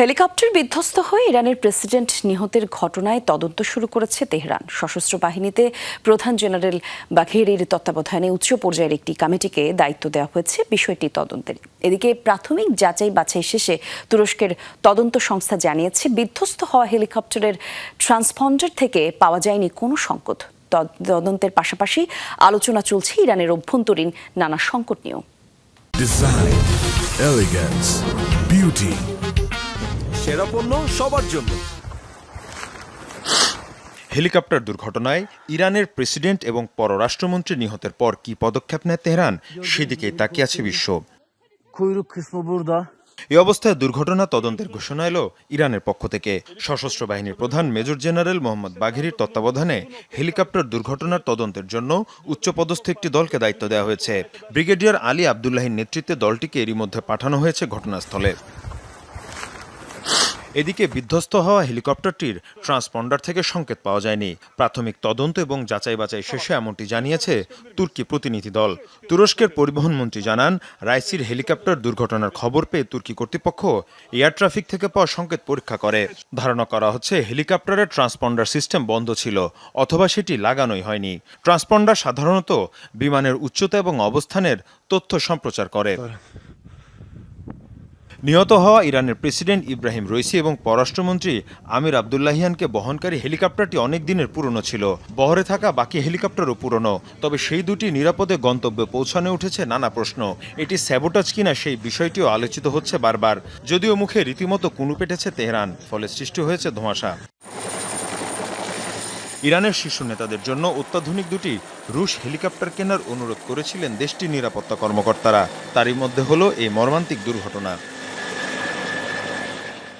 Helicopter বিধ্বস্ত হয়ে ইরানের প্রেসিডেন্ট নিহতের ঘটনায় তদন্ত শুরু করেছে তেহরান। সশস্ত্র বাহিনীতে প্রধান জেনারেল বাঘেরির তত্ত্বাবধানে উচ্চ পর্যায়ের একটি কমিটিকে দায়িত্ব দেওয়া হয়েছে বিষয়টি তদন্তের। এদিকে প্রাথমিক যাচাই বাছাই শেষে তুরস্কের তদন্ত সংস্থা জানিয়েছে, বিধ্বস্ত হওয়া হেলিকপ্টারের ট্রান্সপন্ডার থেকে পাওয়া যায়নি কোনো সংকট তদ- তদন্তের পাশাপাশি আলোচনা চলছে ইরানের অভ্যন্তরীণ নানা সংকট নিয়েও. সেরা পণ্য সবার জন্য। হেলিকপ্টার দুর্ঘটনায় ইরানের প্রেসিডেন্ট এবং পররাষ্ট্রমন্ত্রী নিহতের পর কি পদক্ষেপ নেয় তেহরান? সেদিকেই তাকিয়ে আছে বিশ্ব। Kuyruk kısmı এই অবস্থায় দুর্ঘটনা তদন্তের ঘোষণা এলো ইরানের পক্ষ থেকে। সশস্ত্র বাহিনীর প্রধান মেজর জেনারেল মোহাম্মদ বাঘেরির তত্ত্বাবধানে হেলিকপ্টার দুর্ঘটনার তদন্তের জন্য উচ্চপদস্থ একটি দলকে দায়িত্ব দেওয়া হয়েছে। ব্রিগেডিয়ার আলী আবদুল্লাহির নেতৃত্বে দলটিকে এরই মধ্যে পাঠানো হয়েছে ঘটনাস্থলে। এদিকে বিধ্বস্ত হওয়া হেলিকপ্টারটির ট্রান্সপন্ডার থেকে সংকেত পাওয়া যায়নি। প্রাথমিক তদন্ত এবং যাচাই বাছাই শেষে এমনটি জানিয়েছে তুর্কি প্রতিনিধি দল। তুরস্কের পরিবহন মন্ত্রী জানান, রাইসির হেলিকপ্টার দুর্ঘটনার খবর পেয়ে তুর্কি কর্তৃপক্ষ এয়ার ট্রাফিক থেকে পাওয়া সংকেত পরীক্ষা করে। ধারণা করা হচ্ছে হেলিকপ্টারের ট্রান্সপন্ডার সিস্টেম বন্ধ ছিল, অথবা সেটি লাগানোই হয়নি। ট্রান্সপন্ডার সাধারণত বিমানের উচ্চতা এবং অবস্থানের তথ্য সম্প্রচার করে। নিহত হওয়া ইরানের প্রেসিডেন্ট ইব্রাহিম রইসি এবং পররাষ্ট্রমন্ত্রী আমির আবদুল্লাহিয়ানকে বহনকারী হেলিকপ্টারটি অনেক দিনের পুরনো ছিল। বহরে থাকা বাকি হেলিকপ্টারও পুরনো। তবে সেই দুটি নিরাপদে গন্তব্যে পৌঁছানো উঠেছে নানা প্রশ্ন। এটি স্যাবোটাজ কিনা সেই বিষয়টিও আলোচিত হচ্ছে বারবার। যদিও মুখে রীতিমতো কুনু পেটেছে তেহরান, ফলে সৃষ্টি হয়েছে ধোঁয়াশা। ইরানের শীর্ষ নেতাদের জন্য অত্যাধুনিক দুটি রুশ হেলিকপ্টার কেনার অনুরোধ করেছিলেন দেশটির নিরাপত্তা কর্মকর্তারা। তারই মধ্যে হলো এই মর্মান্তিক দুর্ঘটনা।